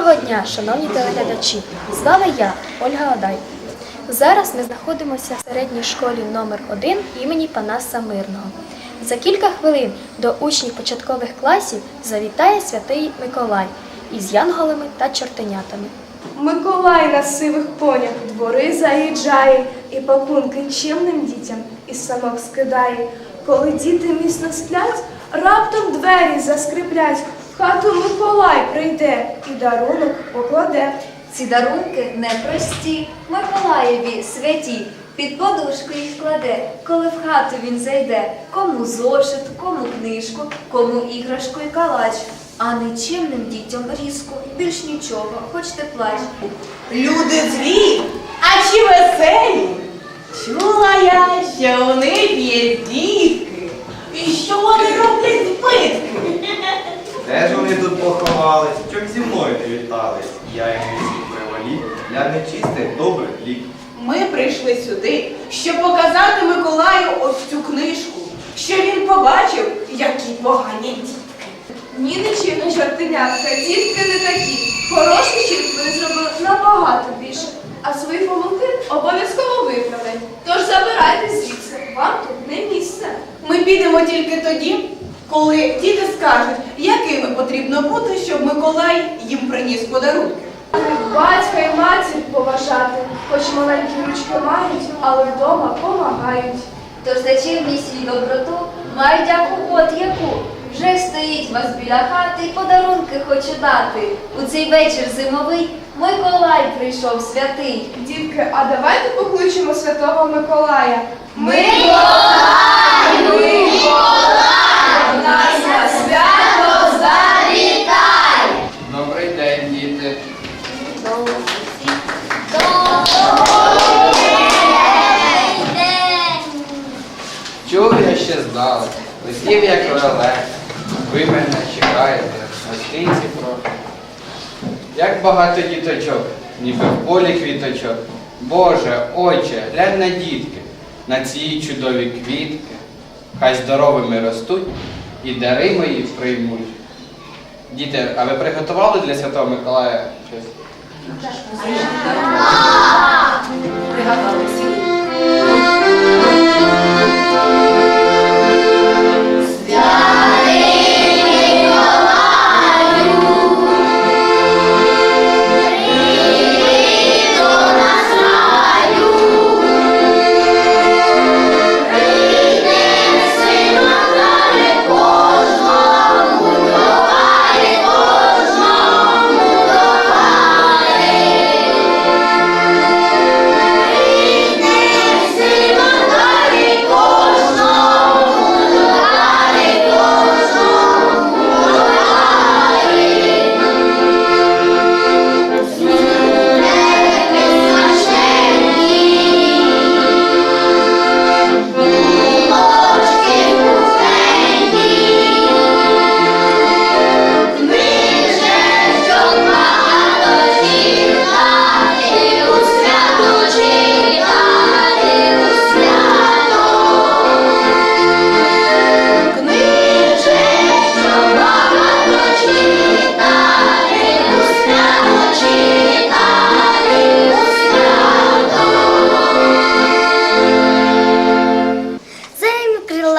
Доброго дня, шановні телеглядачі! З вами я, Ольга Одай. Зараз ми знаходимося в середній школі номер 1 імені Панаса Мирного. За кілька хвилин до учнів початкових класів завітає святий Миколай із янголами та чортенятами. Миколай на сивих понях двори заїжджає і пакунки чимним дітям із самок скидає. Коли діти міцно сплять, раптом двері заскриплять. Хату Миколай прийде і дарунок покладе. Ці дарунки непрості, Миколаєві святі. Під подушку їх кладе, коли в хату він зайде. Кому зошит, кому книжку, кому іграшку і калач. А нечемним дітям різко, більш нічого, хоч ти плач. Люди злі, а чи веселі? Чула я, що у них є дітки, і що вони роблять поховались? Щоб зі мною не вітались? Я їм усіх приволік, для нечистих добрих лік. Ми прийшли сюди, щоб показати Миколаю ось цю книжку, що він побачив, які погані дітки. Ні, не чимно чортенятка, дітки не такі. Хороші вчинки діти скажуть, якими потрібно бути, щоб Миколай їм приніс подарунки. Батька і матір поважати, хоч маленькі ручки мають, але вдома помагають. Тож за чимність і доброту маю дяку от яку. Вже стоїть вас біля хати, подарунки хочу дати. У цей вечір зимовий Миколай прийшов святий. Дітки, а давайте покличемо святого Миколая. Миколай, здали, летів як ореле. Ви мене чекаєте, на стрінці прошу. Як багато діточок, ніби в полі квіточок. Боже, отче, глянь на дітки, на ці чудові квітки. Хай здоровими ростуть і дари мої приймуть. Діти, а ви приготували для Святого Миколая щось? Всі.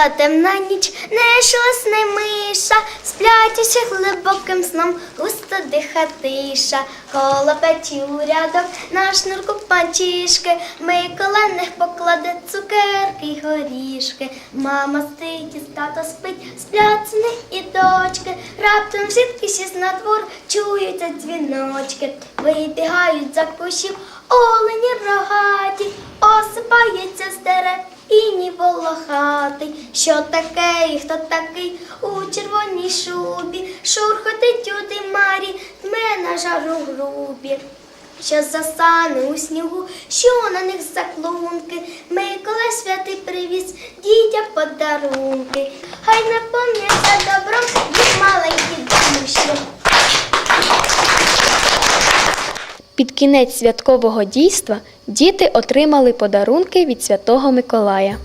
Зиму темна ніч, не шелесне миша, сплять усі глибоким сном, густо диха тиша, голопеті у рядок, на шнурку панчішки, Микола них покладе цукерки й горішки. Мама стоїть і тато спить, сплять сини і дочки, раптом всітки сість на двор, чуються дзвіночки, вибігають за кущів, олені рогаті, осипається з дерев. І ні волохатий, що таке і хто такий у червоній шубі, шурхотить у димарі, дме на жару грубі. Що засане у снігу, що на них заклунки, Миколай святий привіз дітям подарунки. Хай наповняться добром їх маленькі душі. Під кінець святкового дійства діти отримали подарунки від святого Миколая.